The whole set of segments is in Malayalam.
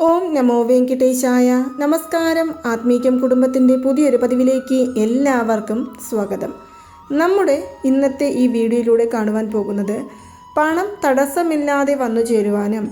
ഓം നമോ വെങ്കിട്ടേശായ. നമസ്കാരം. ആത്മീകം കുടുംബത്തിന്റെ പുതിയൊരു പതിവിലേക്ക് എല്ലാവർക്കും സ്വാഗതം. നമ്മുടെ ഇന്നത്തെ ഈ വീഡിയോയിലൂടെ കാണുവാൻ പോകുന്നത് പണം തടസ്സമില്ലാതെ വന്നു ചേരുവാനും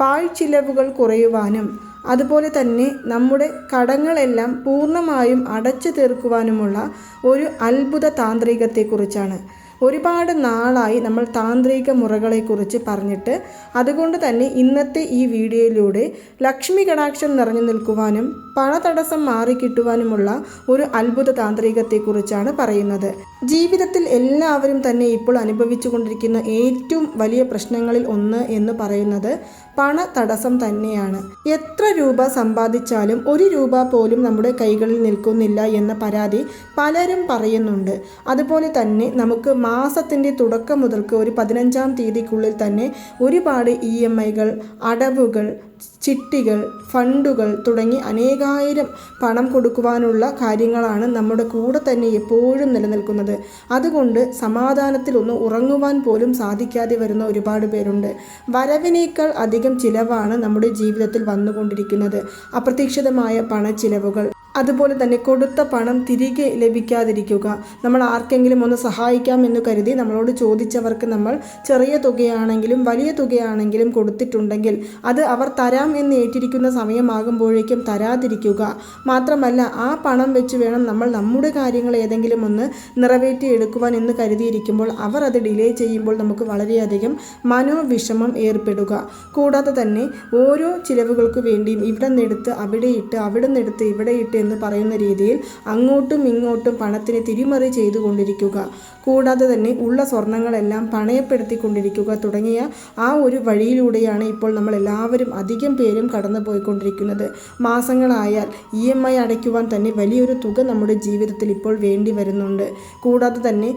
പാഴ്ചിലവുകൾ കുറയുവാനും അതുപോലെ തന്നെ നമ്മുടെ കടങ്ങളെല്ലാം പൂർണമായും അടച്ചു തീർക്കുവാനുമുള്ള ഒരു അത്ഭുത താന്ത്രികത്തെക്കുറിച്ചാണ്. ഒരുപാട് നാളായി നമ്മൾ താന്ത്രിക മുറകളെക്കുറിച്ച് പറഞ്ഞിട്ട് അതുകൊണ്ട് തന്നെ ഇന്നത്തെ ഈ വീഡിയോയിലൂടെ ലക്ഷ്മി കടാക്ഷം നിറഞ്ഞു നിൽക്കുവാനും പണതടസ്സം മാറിക്കിട്ടുവാനുമുള്ള ഒരു അത്ഭുത താന്ത്രികത്തെക്കുറിച്ചാണ് പറയുന്നത്. ജീവിതത്തിൽ എല്ലാവരും തന്നെ ഇപ്പോൾ അനുഭവിച്ചുകൊണ്ടിരിക്കുന്ന ഏറ്റവും വലിയ പ്രശ്നങ്ങളിൽ ഒന്ന് എന്ന് പറയുന്നത് പണ തടസ്സം തന്നെയാണ്. എത്ര രൂപ സമ്പാദിച്ചാലും ഒരു രൂപ പോലും നമ്മുടെ കൈകളിൽ നിൽക്കുന്നില്ല എന്ന പരാതി പലരും പറയുന്നുണ്ട്. അതുപോലെ തന്നെ നമുക്ക് മാസത്തിന്റെ തുടക്കം മുതൽക്ക് ഒരു പതിനഞ്ചാം തീയതിക്കുള്ളിൽ തന്നെ ഒരുപാട് ഇ എം ഐകൾ അടവുകൾ ചിട്ടികൾ ഫണ്ടുകൾ തുടങ്ങി അനേകായിരം പണം കൊടുക്കുവാനുള്ള കാര്യങ്ങളാണ് നമ്മുടെ കൂടെ തന്നെ എപ്പോഴും നിലനിൽക്കുന്നത്. അതുകൊണ്ട് സമാധാനത്തിൽ ഒന്ന് ഉറങ്ങുവാൻ പോലും സാധിക്കാതെ വരുന്ന ഒരുപാട് പേരുണ്ട്. വരവിനേക്കാൾ അധികം ചിലവാണ് നമ്മുടെ ജീവിതത്തിൽ വന്നുകൊണ്ടിരിക്കുന്നത്. അപ്രതീക്ഷിതമായ പണച്ചിലവുകൾ. അതുപോലെ തന്നെ കൊടുത്ത പണം തിരികെ ലഭിക്കാതിരിക്കുക. നമ്മൾ ആർക്കെങ്കിലും ഒന്ന് സഹായിക്കാം എന്ന് കരുതി നമ്മളോട് ചോദിച്ചവർക്ക് നമ്മൾ ചെറിയ തുകയാണെങ്കിലും വലിയ തുകയാണെങ്കിലും കൊടുത്തിട്ടുണ്ടെങ്കിൽ അത് അവർ തരാം എന്ന് ഏറ്റിരിക്കുന്ന സമയമാകുമ്പോഴേക്കും തരാതിരിക്കുക. മാത്രമല്ല ആ പണം വെച്ച് വേണം നമ്മൾ നമ്മുടെ കാര്യങ്ങൾ ഏതെങ്കിലും ഒന്ന് നിറവേറ്റി എടുക്കുവാൻ എന്ന് കരുതിയിരിക്കുമ്പോൾ അവർ അത് ഡിലേ ചെയ്യുമ്പോൾ നമുക്ക് വളരെയധികം മനോവിഷമം ഏർപ്പെടുക. കൂടാതെ തന്നെ ഓരോ ചിലവുകൾക്ക് വേണ്ടിയും ഇവിടെ നിന്നെടുത്ത് അവിടെ ഇട്ട് അവിടെ നിന്നെടുത്ത് ഇവിടെ ഇട്ട് എന്ന് പറയുന്ന രീതിയിൽ അങ്ങോട്ടും ഇങ്ങോട്ടും പണത്തിന് തിരിമറി ചെയ്തുകൊണ്ടിരിക്കുക. കൂടാതെ തന്നെ ഉള്ള സ്വർണങ്ങളെല്ലാം പണയപ്പെടുത്തിക്കൊണ്ടിരിക്കുക തുടങ്ങിയ ആ ഒരു വഴിയിലൂടെയാണ് ഇപ്പോൾ നമ്മൾ എല്ലാവരും അധികം പേരും കടന്നു പോയിക്കൊണ്ടിരിക്കുന്നത് മാസങ്ങളായാൽ ഇ എം ഐ അടയ്ക്കുവാൻ തന്നെ വലിയൊരു തുക നമ്മുടെ ജീവിതത്തിൽ ഇപ്പോൾ വേണ്ടി വരുന്നുണ്ട്. കൂടാതെ തന്നെ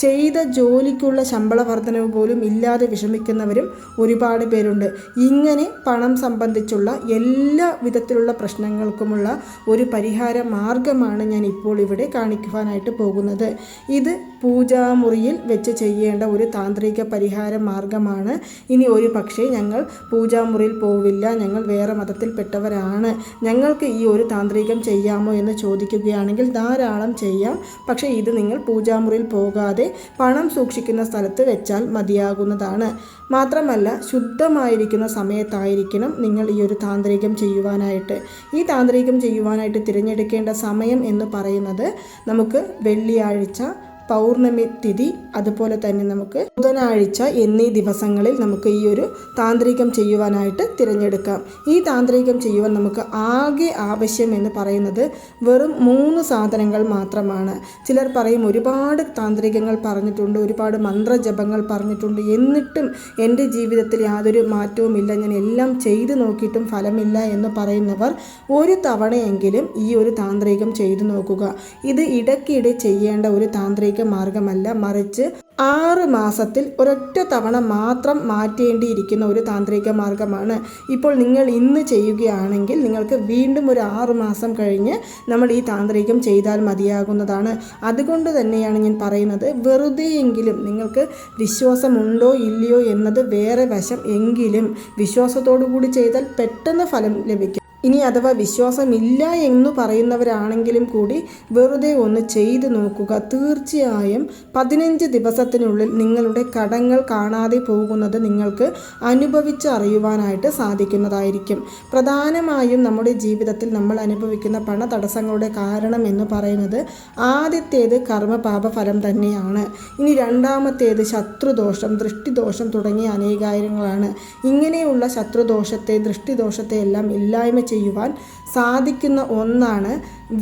ചെയ്ത ജോലിക്കുള്ള ശമ്പള വർധനവ് പോലും ഇല്ലാതെ വിഷമിക്കുന്നവരും ഒരുപാട് പേരുണ്ട്. ഇങ്ങനെ പണം സംബന്ധിച്ചുള്ള എല്ലാ വിധത്തിലുള്ള പ്രശ്നങ്ങൾക്കുമുള്ള ഒരു പരിഹാര മാർഗമാണ് ഞാൻ ഇപ്പോൾ ഇവിടെ കാണിക്കുവാനായിട്ട് പോകുന്നത്. ഇത് പൂജാമുറിയിൽ വെച്ച് ചെയ്യേണ്ട ഒരു താന്ത്രിക പരിഹാര മാർഗമാണ്. ഇനി ഒരു പക്ഷേ ഞങ്ങൾ പൂജാമുറിയിൽ പോവില്ല. ഞങ്ങൾ വേറെ മതത്തിൽപ്പെട്ടവരാണ്. ഞങ്ങൾക്ക് ഈ ഒരു താന്ത്രികം ചെയ്യാമോ എന്ന് ചോദിക്കുകയാണെങ്കിൽ ധാരാളം ചെയ്യാം. പക്ഷേ ഇത് നിങ്ങൾ പൂജാമുറിയിൽ പോകാതെ പണം സൂക്ഷിക്കുന്ന സ്ഥലത്ത് വെച്ചാൽ മതിയാകുന്നതാണ്. മാത്രമല്ല ശുദ്ധമായിരിക്കുന്ന സമയത്തായിരിക്കണം നിങ്ങൾ ഈ ഒരു താന്ത്രികം ചെയ്യുവാനായിട്ട്. ഈ താന്ത്രികം ചെയ്യുവാനായിട്ട് തിരഞ്ഞെടുക്കേണ്ട സമയം എന്ന് പറയുന്നത് നമുക്ക് വെള്ളിയാഴ്ച പൗർണമി തിഥി അതുപോലെ തന്നെ നമുക്ക് ബുധനാഴ്ച എന്നീ ദിവസങ്ങളിൽ നമുക്ക് ഈ ഒരു താന്ത്രികം ചെയ്യുവാനായിട്ട് തിരഞ്ഞെടുക്കാം. ഈ താന്ത്രികം ചെയ്യുവാൻ നമുക്ക് ആകെ ആവശ്യം എന്ന് പറയുന്നത് വെറും മൂന്ന് സാധനങ്ങൾ മാത്രമാണ്. ചിലർ പറയും ഒരുപാട് താന്ത്രികങ്ങൾ പറഞ്ഞിട്ടുണ്ട് ഒരുപാട് മന്ത്രജപങ്ങൾ പറഞ്ഞിട്ടുണ്ട്. എന്നിട്ടും എന്റെ ജീവിതത്തിൽ യാതൊരു മാറ്റവുമില്ല. ഞാൻ എല്ലാം ചെയ്തു നോക്കിയിട്ടും ഫലമില്ല എന്ന് പറയുന്നവർ ഒരു തവണയെങ്കിലും ഈ ഒരു താന്ത്രികം ചെയ്തു നോക്കുക. ഇത് ഇടയ്ക്കിടെ ചെയ്യേണ്ട ഒരു താന്ത്രിക മാർഗമല്ല. മറിച്ച് ആറ് മാസത്തിൽ ഒരൊറ്റ തവണ മാത്രം മാറ്റേണ്ടിയിരിക്കുന്ന ഒരു താന്ത്രിക മാർഗമാണ്. ഇപ്പോൾ നിങ്ങൾ ഇന്ന് ചെയ്യുകയാണെങ്കിൽ നിങ്ങൾക്ക് വീണ്ടും ഒരു ആറ് മാസം കഴിഞ്ഞ് നമ്മൾ ഈ താന്ത്രികം ചെയ്താൽ മതിയാകുന്നതാണ്. അതുകൊണ്ട് തന്നെയാണ് ഞാൻ പറയുന്നത് വെറുതെയെങ്കിലും നിങ്ങൾക്ക് വിശ്വാസമുണ്ടോ ഇല്ലയോ എന്നത് വേറെ വശം. എങ്കിലും വിശ്വാസത്തോടു കൂടി ചെയ്താൽ പെട്ടെന്ന് ഫലം ലഭിക്കും. ഇനി അഥവാ വിശ്വാസമില്ല എന്ന് പറയുന്നവരാണെങ്കിലും കൂടി വെറുതെ ഒന്ന് ചെയ്തു നോക്കുക. തീർച്ചയായും പതിനഞ്ച് ദിവസത്തിനുള്ളിൽ നിങ്ങളുടെ കടങ്ങൾ കാണാതെ പോകുന്നത് നിങ്ങൾക്ക് അനുഭവിച്ച് അറിയുവാനായിട്ട് സാധിക്കുന്നതായിരിക്കും. പ്രധാനമായും നമ്മുടെ ജീവിതത്തിൽ നമ്മൾ അനുഭവിക്കുന്ന പണ തടസ്സങ്ങളുടെ കാരണം എന്ന് പറയുന്നത് ആദ്യത്തേത് കർമ്മപാപ ഫലം തന്നെയാണ്. ഇനി രണ്ടാമത്തേത് ശത്രുദോഷം ദൃഷ്ടിദോഷം തുടങ്ങിയ അനേകായിരങ്ങളാണ്. ഇങ്ങനെയുള്ള ശത്രുദോഷത്തെ ദൃഷ്ടിദോഷത്തെ എല്ലാം ഇല്ലായ്മ ചെയ്യുവാൻ സാധിക്കുന്ന ഒന്നാണ്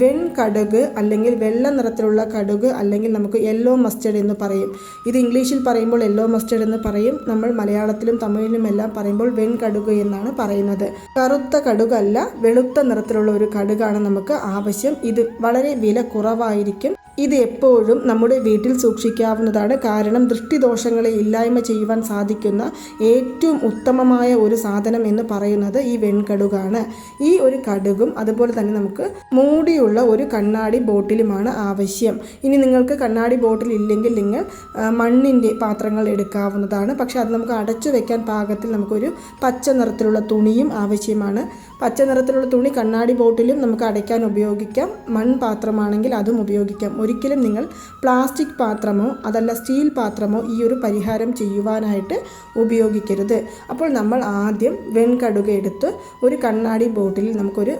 വെൺ കടുക് അല്ലെങ്കിൽ വെള്ള നിറത്തിലുള്ള കടുക് അല്ലെങ്കിൽ നമുക്ക് യെല്ലോ മസ്റ്റേഡ് എന്ന് പറയും. ഇത് ഇംഗ്ലീഷിൽ പറയുമ്പോൾ യെല്ലോ മസ്റ്റേഡ് എന്ന് പറയും. നമ്മൾ മലയാളത്തിലും തമിഴിലും എല്ലാം പറയുമ്പോൾ വെൺ കടുക് എന്നാണ് പറയുന്നത്. കറുത്ത കടുകല്ല വെളുത്ത നിറത്തിലുള്ള ഒരു കടുകാണ് നമുക്ക് ആവശ്യം. ഇത് വളരെ വില കുറവായിരിക്കും. ഇത് എപ്പോഴും നമ്മുടെ വീട്ടിൽ സൂക്ഷിക്കാവുന്നതാണ്. കാരണം ദൃഷ്ടിദോഷങ്ങളെ ഇല്ലായ്മ ചെയ്യുവാൻ സാധിക്കുന്ന ഏറ്റവും ഉത്തമമായ ഒരു സാധനം എന്ന് പറയുന്നത് ഈ വെൺകടുകാണ്. ഈ ഒരു കടുകും അതുപോലെ തന്നെ നമുക്ക് മൂടിയുള്ള ഒരു കണ്ണാടി ബോട്ടിലുമാണ് ആവശ്യം. ഇനി നിങ്ങൾക്ക് കണ്ണാടി ബോട്ടിൽ ഇല്ലെങ്കിൽ നിങ്ങൾ മണ്ണിന്റെ പാത്രങ്ങൾ എടുക്കാവുന്നതാണ്. പക്ഷേ അത് നമുക്ക് അടച്ചു വെക്കാൻ പാകത്തിൽ നമുക്കൊരു പച്ച നിറത്തിലുള്ള തുണിയും ആവശ്യമാണ്. പച്ച നിറത്തിലുള്ള തുണി കണ്ണാടി ബോട്ടിലും നമുക്ക് അടയ്ക്കാൻ ഉപയോഗിക്കാം. മൺപാത്രമാണെങ്കിൽ അതും ഉപയോഗിക്കാം. ഒരിക്കലും നിങ്ങൾ പ്ലാസ്റ്റിക് പാത്രമോ അതല്ല സ്റ്റീൽ പാത്രമോ ഈ ഒരു പരിഹാരം ചെയ്യുവാനായിട്ട് ഉപയോഗിക്കരുത്. അപ്പോൾ നമ്മൾ ആദ്യം വെൺകടുക എടുത്ത് ഒരു കണ്ണാടി ബോട്ടിൽ നമുക്കൊരു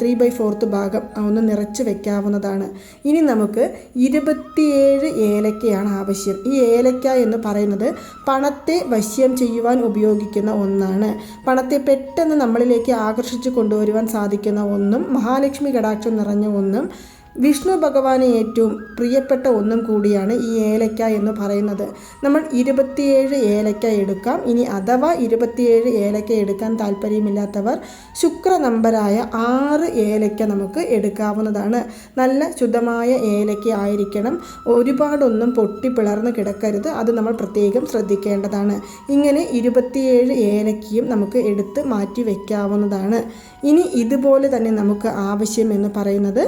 ത്രീ ബൈ ഫോർത്ത് ഭാഗം ഒന്ന് നിറച്ച് വെക്കാവുന്നതാണ്. ഇനി നമുക്ക് ഇരുപത്തിയേഴ് ഏലക്കയാണ് ആവശ്യം. ഈ ഏലക്ക എന്ന് പറയുന്നത് പണത്തെ വശ്യം ചെയ്യുവാൻ ഉപയോഗിക്കുന്ന ഒന്നാണ്. പണത്തെ പെട്ടെന്ന് നമ്മളിലേക്ക് ആകർഷിച്ചു കൊണ്ടുവരുവാൻ സാധിക്കുന്ന ഒന്നും മഹാലക്ഷ്മി കടാക്ഷം നിറഞ്ഞ ഒന്നും വിഷ്ണു ഭഗവാന് ഏറ്റവും പ്രിയപ്പെട്ട ഒന്നും കൂടിയാണ് ഈ ഏലക്ക എന്ന് പറയുന്നത്. നമ്മൾ ഇരുപത്തിയേഴ് ഏലക്ക എടുക്കാം. ഇനി അഥവാ ഇരുപത്തിയേഴ് ഏലക്ക എടുക്കാൻ താല്പര്യമില്ലാത്തവർ ശുക്ര നമ്പരായ ആറ് ഏലക്ക നമുക്ക് എടുക്കാവുന്നതാണ്. നല്ല ശുദ്ധമായ ഏലക്ക ആയിരിക്കണം. ഒരുപാടൊന്നും പൊട്ടി പിളർന്ന് കിടക്കരുത്. അത് നമ്മൾ പ്രത്യേകം ശ്രദ്ധിക്കേണ്ടതാണ്. ഇങ്ങനെ ഇരുപത്തിയേഴ് ഏലക്കയും നമുക്ക് എടുത്ത് മാറ്റി വയ്ക്കാവുന്നതാണ് ഇനി ഇതുപോലെ തന്നെ നമുക്ക് ആവശ്യം എന്ന് പറയുന്നത്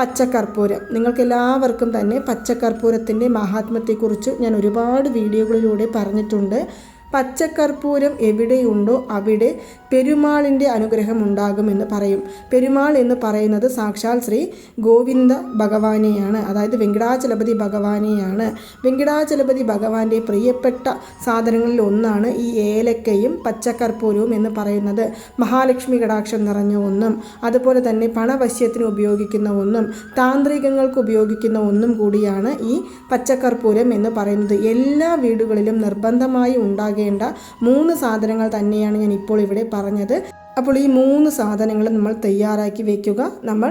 പച്ചക്കർപ്പൂരം നിങ്ങൾക്കെല്ലാവർക്കും തന്നെ പച്ചക്കർപ്പൂരത്തിന്റെ മഹാത്മ്യത്തെക്കുറിച്ച് ഞാൻ ഒരുപാട് വീഡിയോകളിലൂടെ പറഞ്ഞിട്ടുണ്ട്. പച്ചക്കർപ്പൂരം എവിടെയുണ്ടോ അവിടെ പെരുമാളിന്റെ അനുഗ്രഹം ഉണ്ടാകുമെന്ന് പറയും. പെരുമാൾ എന്ന് പറയുന്നത് സാക്ഷാൽ ശ്രീ ഗോവിന്ദ ഭഗവാനെയാണ്. അതായത് വെങ്കടാചലപതി ഭഗവാനെയാണ്. വെങ്കടാചലപതി ഭഗവാന്റെ പ്രിയപ്പെട്ട സാധനങ്ങളിൽ ഒന്നാണ് ഈ ഏലക്കയും പച്ചക്കർപ്പൂരവും എന്ന് പറയുന്നത്. മഹാലക്ഷ്മി കടാക്ഷം നിറഞ്ഞ ഒന്നും അതുപോലെ തന്നെ പണവശ്യത്തിന് ഉപയോഗിക്കുന്ന ഒന്നും താന്ത്രികങ്ങൾക്ക് ഉപയോഗിക്കുന്ന ഒന്നും കൂടിയാണ് ഈ പച്ചക്കർപ്പൂരം എന്ന് പറയുന്നത്. എല്ലാ വീടുകളിലും നിർബന്ധമായി ഉണ്ടാകേണ്ട മൂന്ന് സാധനങ്ങൾ തന്നെയാണ് ഞാൻ ഇപ്പോൾ ഇവിടെ പറഞ്ഞത്. അപ്പോൾ ഈ മൂന്ന് സാധനങ്ങൾ നമ്മൾ തയ്യാറാക്കി വെക്കുക. നമ്മൾ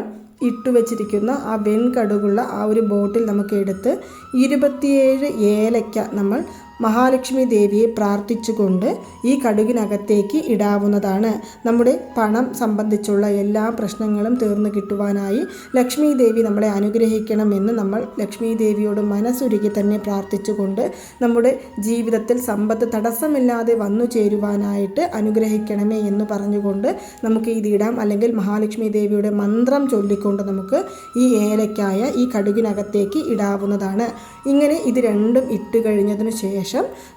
ഇട്ടു വെച്ചിരിക്കുന്ന ആ വെൺകടുകുള്ള ആ ഒരു ബോട്ടിൽ നമുക്ക് എടുത്ത് ഇരുപത്തിയേഴ് ഏലക്ക നമ്മൾ മഹാലക്ഷ്മി ദേവിയെ പ്രാർത്ഥിച്ചുകൊണ്ട് ഈ കടുകിനകത്തേക്ക് ഇടാവുന്നതാണ്. നമ്മുടെ പണം സംബന്ധിച്ചുള്ള എല്ലാ പ്രശ്നങ്ങളും തീർന്നു കിട്ടുവാനായി ലക്ഷ്മി ദേവി നമ്മളെ അനുഗ്രഹിക്കണമെന്ന് നമ്മൾ ലക്ഷ്മി ദേവിയോട് മനസ്സുരുകി തന്നെ പ്രാർത്ഥിച്ചുകൊണ്ട് നമ്മുടെ ജീവിതത്തിൽ സമ്പത്ത് തടസ്സമില്ലാതെ വന്നു ചേരുവാനായിട്ട് അനുഗ്രഹിക്കണമേ എന്ന് പറഞ്ഞുകൊണ്ട് നമുക്ക് ഇത് ഇടാം. അല്ലെങ്കിൽ മഹാലക്ഷ്മി ദേവിയുടെ മന്ത്രം ചൊല്ലിക്കൊണ്ട് നമുക്ക് ഈ ഏലക്കായ ഈ കടുകിനകത്തേക്ക് ഇടാവുന്നതാണ്. ഇങ്ങനെ ഇത് രണ്ടും ഇട്ട് കഴിഞ്ഞതിന് ശേഷം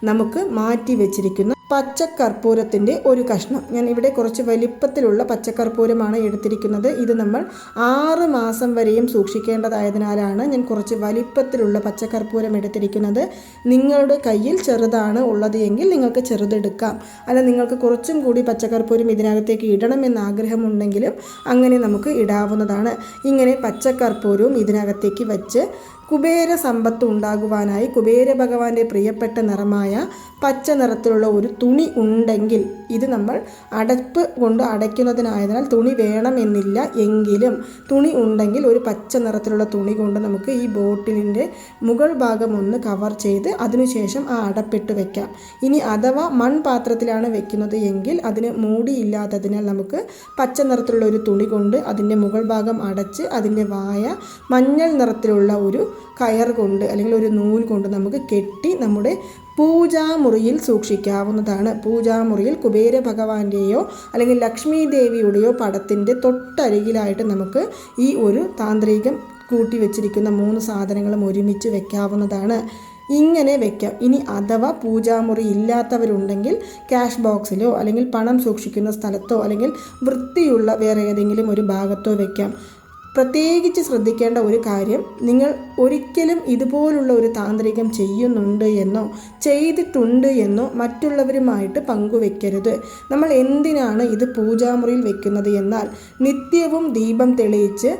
നമുക്ക് മാറ്റി വെച്ചിരിക്കുന്ന. പച്ചക്കർപ്പൂരത്തിന്റെ ഒരു കഷ്ണം. ഞാൻ ഇവിടെ കുറച്ച് വലിപ്പത്തിലുള്ള പച്ചക്കർപ്പൂരമാണ് എടുത്തിരിക്കുന്നത്. ഇത് നമ്മൾ ആറ് മാസം വരെയും സൂക്ഷിക്കേണ്ടതായതിനാലാണ് ഞാൻ കുറച്ച് വലിപ്പത്തിലുള്ള പച്ചക്കർപ്പൂരം എടുത്തിരിക്കുന്നത്. നിങ്ങളുടെ കയ്യിൽ ചെറുതാണ് ഉള്ളത് എങ്കിൽ നിങ്ങൾക്ക് ചെറുതെടുക്കാം. അല്ല നിങ്ങൾക്ക് കുറച്ചും കൂടി പച്ചക്കർപ്പൂരം ഇതിനകത്തേക്ക് ഇടണമെന്ന് ആഗ്രഹമുണ്ടെങ്കിലും അങ്ങനെ നമുക്ക് ഇടാവുന്നതാണ്. ഇങ്ങനെ പച്ചക്കർപ്പൂരവും ഇതിനകത്തേക്ക് വെച്ച് കുബേര സമ്പത്ത് ഉണ്ടാകുവാനായി കുബേര ഭഗവാന്റെ പ്രിയപ്പെട്ട നിറമായ പച്ച നിറത്തിലുള്ള ഒരു തുണി ഉണ്ടെങ്കിൽ ഇത് നമ്മൾ അടപ്പ് കൊണ്ട് അടയ്ക്കുന്നതിനായതിനാൽ തുണി വേണമെന്നില്ല എങ്കിലും തുണി ഉണ്ടെങ്കിൽ ഒരു പച്ച നിറത്തിലുള്ള തുണി കൊണ്ട് നമുക്ക് ഈ ബോട്ടിലിന്റെ മുകൾ ഭാഗം ഒന്ന് കവർ ചെയ്ത് അതിനുശേഷം ആ അടപ്പിട്ട് വെക്കാം. ഇനി അഥവാ മൺപാത്രത്തിലാണ് വെക്കുന്നത് എങ്കിൽ അതിന് മൂടിയില്ലാത്തതിനാൽ നമുക്ക് പച്ച നിറത്തിലുള്ള ഒരു തുണി കൊണ്ട് അതിന്റെ മുകൾ ഭാഗം അടച്ച് അതിന്റെ വായ മഞ്ഞൾ നിറത്തിലുള്ള ഒരു കയർ കൊണ്ട് അല്ലെങ്കിൽ ഒരു നൂൽ കൊണ്ട് നമുക്ക് കെട്ടി നമ്മുടെ പൂജാമുറിയിൽ സൂക്ഷിക്കാവുന്നതാണ്. പൂജാമുറിയിൽ കുബേര ഭഗവാന്റെയോ അല്ലെങ്കിൽ ലക്ഷ്മി ദേവിയുടെയോ പടത്തിന്റെ തൊട്ടരികിലായിട്ട് നമുക്ക് ഈ ഒരു താന്ത്രികം കൂട്ടി വെച്ചിരിക്കുന്ന മൂന്ന് സാധനങ്ങളും ഒരുമിച്ച് വെക്കാവുന്നതാണ്. ഇങ്ങനെ വെക്കാം. ഇനി അഥവാ പൂജാമുറി ഇല്ലാത്തവരുണ്ടെങ്കിൽ ക്യാഷ് ബോക്സിലോ അല്ലെങ്കിൽ പണം സൂക്ഷിക്കുന്ന സ്ഥലത്തോ അല്ലെങ്കിൽ വൃത്തിയുള്ള വേറെ ഏതെങ്കിലും ഒരു ഭാഗത്തോ വെക്കാം. പ്രത്യേകിച്ച് ശ്രദ്ധിക്കേണ്ട ഒരു കാര്യം നിങ്ങൾ ഒരിക്കലും ഇതുപോലുള്ള ഒരു താന്ത്രികം ചെയ്യുന്നുണ്ട് എന്നോ ചെയ്തിട്ടുണ്ട് എന്നോ മറ്റുള്ളവരുമായിട്ട് പങ്കുവെക്കരുത്. നമ്മൾ എന്തിനാണ് ഇത് പൂജാമുറിയിൽ വെക്കുന്നത് എന്നാൽ നിത്യവും ദീപം തെളിയിച്ച്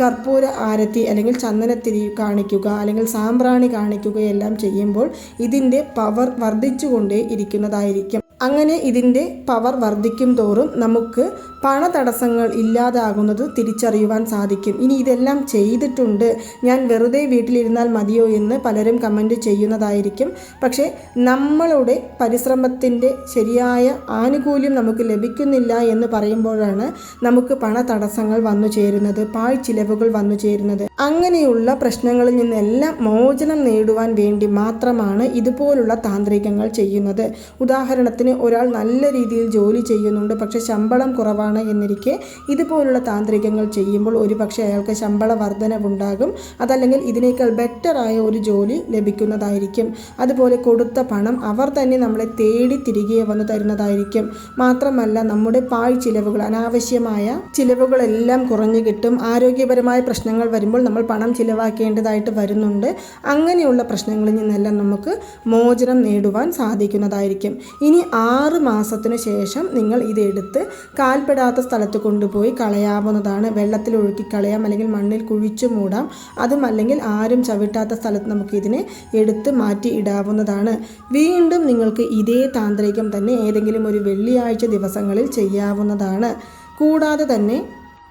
കർപ്പൂര ആരത്തി അല്ലെങ്കിൽ ചന്ദനത്തിരി കാണിക്കുക അല്ലെങ്കിൽ സാമ്പ്രാണി കാണിക്കുകയെല്ലാം ചെയ്യുമ്പോൾ ഇതിന്റെ പവർ വർദ്ധിച്ചുകൊണ്ടേ ഇരിക്കുന്നതായിരിക്കും. അങ്ങനെ ഇതിന്റെ പവർ വർദ്ധിക്കും തോറും നമുക്ക് പണതടസ്സങ്ങൾ ഇല്ലാതാകുന്നത് തിരിച്ചറിയുവാൻ സാധിക്കും. ഇനി ഇതെല്ലാം ചെയ്തിട്ടുണ്ട്. ഞാൻ വെറുതെ വീട്ടിലിരുന്നാൽ മതിയോ എന്ന് പലരും കമന്റ് ചെയ്യുന്നതായിരിക്കും. പക്ഷേ നമ്മളുടെ പരിശ്രമത്തിന്റെ ശരിയായ ആനുകൂല്യം നമുക്ക് ലഭിക്കുന്നില്ല എന്ന് പറയുമ്പോഴാണ് നമുക്ക് പണതടസ്സങ്ങൾ വന്നു ചേരുന്നത് പാഴ് ചിലവുകൾ വന്നു ചേരുന്നത്. അങ്ങനെയുള്ള പ്രശ്നങ്ങളിൽ നിന്നെല്ലാം മോചനം നേടുവാൻ വേണ്ടി മാത്രമാണ് ഇതുപോലുള്ള താന്ത്രികങ്ങൾ ചെയ്യുന്നത്. ഉദാഹരണത്തിന് ഒരാൾ നല്ല രീതിയിൽ ജോലി ചെയ്യുന്നുണ്ട് പക്ഷേ ശമ്പളം കുറവാണ് എന്നിരിക്കെ ഇതുപോലുള്ള താന്ത്രികങ്ങൾ ചെയ്യുമ്പോൾ ഒരുപക്ഷെ അയാൾക്ക് ശമ്പള വർധനവുണ്ടാകും. അതല്ലെങ്കിൽ ഇതിനേക്കാൾ ബെറ്ററായ ഒരു ജോലി ലഭിക്കുന്നതായിരിക്കും. അതുപോലെ കൊടുത്ത പണം അവർ തന്നെ നമ്മളെ തേടി തിരികെ വന്ന് തരുന്നതായിരിക്കും. മാത്രമല്ല നമ്മുടെ പാഴ് ചിലവുകൾ അനാവശ്യമായ ചിലവുകളെല്ലാം കുറഞ്ഞു കിട്ടും. ആരോഗ്യപരമായ പ്രശ്നങ്ങൾ വരുമ്പോൾ നമ്മൾ പണം ചിലവാക്കേണ്ടതായിട്ട് വരുന്നുണ്ട്. അങ്ങനെയുള്ള പ്രശ്നങ്ങളിൽ നിന്നെല്ലാം നമുക്ക് മോചനം നേടുവാൻ സാധിക്കുന്നതായിരിക്കും. ഇനി ആറ് മാസത്തിന് ശേഷം നിങ്ങൾ ഇതെടുത്ത് കാൽപ്പെടാത്ത സ്ഥലത്ത് കൊണ്ടുപോയി കളയാവുന്നതാണ്. വെള്ളത്തിൽ ഒഴുക്കി കളയാം അല്ലെങ്കിൽ മണ്ണിൽ കുഴിച്ചു മൂടാം. അതും അല്ലെങ്കിൽ ആരും ചവിട്ടാത്ത സ്ഥലത്ത് നമുക്കിതിനെ എടുത്ത് മാറ്റി ഇടാവുന്നതാണ്. വീണ്ടും നിങ്ങൾക്ക് ഇതേ താന്ത്രികം തന്നെ ഏതെങ്കിലും ഒരു വെള്ളിയാഴ്ച ദിവസങ്ങളിൽ ചെയ്യാവുന്നതാണ്. കൂടാതെ തന്നെ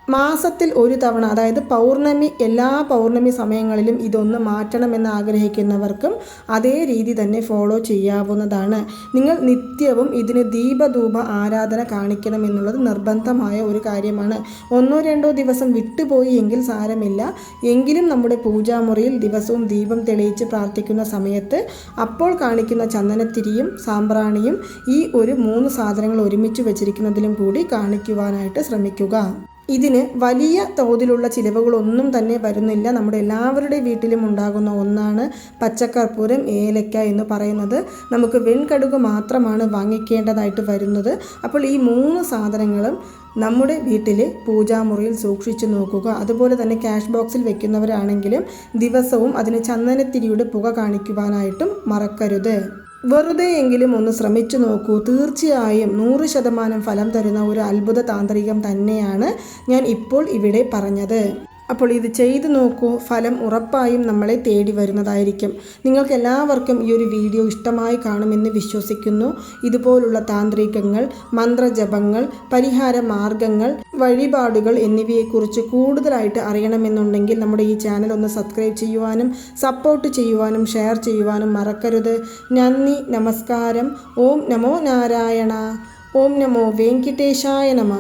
മാസത്തിൽ ഒരു തവണ അതായത് പൗർണമി എല്ലാ പൗർണമി സമയങ്ങളിലും ഇതൊന്ന് മാറ്റണമെന്ന് ആഗ്രഹിക്കുന്നവർക്കും അതേ രീതി തന്നെ ഫോളോ ചെയ്യാവുന്നതാണ്. നിങ്ങൾ നിത്യവും ഇതിന് ദീപധൂപ ആരാധന കാണിക്കണമെന്നുള്ളത് നിർബന്ധമായ ഒരു കാര്യമാണ്. ഒന്നോ രണ്ടോ ദിവസം വിട്ടുപോയി എങ്കിൽ സാരമില്ല. എങ്കിലും നമ്മുടെ പൂജാമുറിയിൽ ദിവസവും ദീപം തെളിയിച്ച് പ്രാർത്ഥിക്കുന്ന സമയത്ത് അപ്പോൾ കാണിക്കുന്ന ചന്ദനത്തിരിയും സാമ്പ്രാണിയും ഈ ഒരു മൂന്ന് സാധനങ്ങൾ ഒരുമിച്ച് വെച്ചിരിക്കുന്നതിലും കൂടി കാണിക്കുവാനായിട്ട് ശ്രമിക്കുക. ഇതിന് വലിയ തോതിലുള്ള ചിലവുകളൊന്നും തന്നെ വരുന്നില്ല. നമ്മുടെ എല്ലാവരുടെ വീട്ടിലും ഉണ്ടാകുന്ന ഒന്നാണ് പച്ചക്കർപ്പൂരം ഏലക്ക എന്ന് പറയുന്നത്. നമുക്ക് വെൺകടുക് മാത്രമാണ് വാങ്ങിക്കേണ്ടതായിട്ട് വരുന്നത്. അപ്പോൾ ഈ മൂന്ന് സാധനങ്ങളും നമ്മുടെ വീട്ടിലെ പൂജാമുറിയിൽ സൂക്ഷിച്ചു നോക്കുക. അതുപോലെ തന്നെ ക്യാഷ് ബോക്സിൽ വെക്കുന്നവരാണെങ്കിലും ദിവസവും അതിന് ചന്ദനത്തിരിയുടെ പുക കാണിക്കുവാനായിട്ടും മറക്കരുത്. വെറുതെയെങ്കിലും ഒന്ന് ശ്രമിച്ചു നോക്കൂ. തീർച്ചയായും നൂറ് ശതമാനം ഫലം തരുന്ന ഒരു അത്ഭുത താന്ത്രികം തന്നെയാണ് ഞാൻ ഇപ്പോൾ ഇവിടെ പറഞ്ഞത്. അപ്പോൾ ഇത് ചെയ്തു നോക്കൂ ഫലം ഉറപ്പായും നമ്മളെ തേടി വരുന്നതായിരിക്കും. നിങ്ങൾക്ക് എല്ലാവർക്കും ഈ ഒരു വീഡിയോ ഇഷ്ടമായി കാണുമെന്ന് വിശ്വസിക്കുന്നു. ഇതുപോലുള്ള താന്ത്രികങ്ങൾ മന്ത്രജപങ്ങൾ പരിഹാര മാർഗങ്ങൾ വഴിപാടുകൾ എന്നിവയെക്കുറിച്ച് കൂടുതലായിട്ട് അറിയണമെന്നുണ്ടെങ്കിൽ നമ്മുടെ ഈ ചാനൽ ഒന്ന് സബ്സ്ക്രൈബ് ചെയ്യുവാനും സപ്പോർട്ട് ചെയ്യുവാനും ഷെയർ ചെയ്യുവാനും മറക്കരുത്. നന്ദി നമസ്കാരം. ഓം നമോ നാരായണ. ഓം നമോ വെങ്കിട്ടേശായ നമ.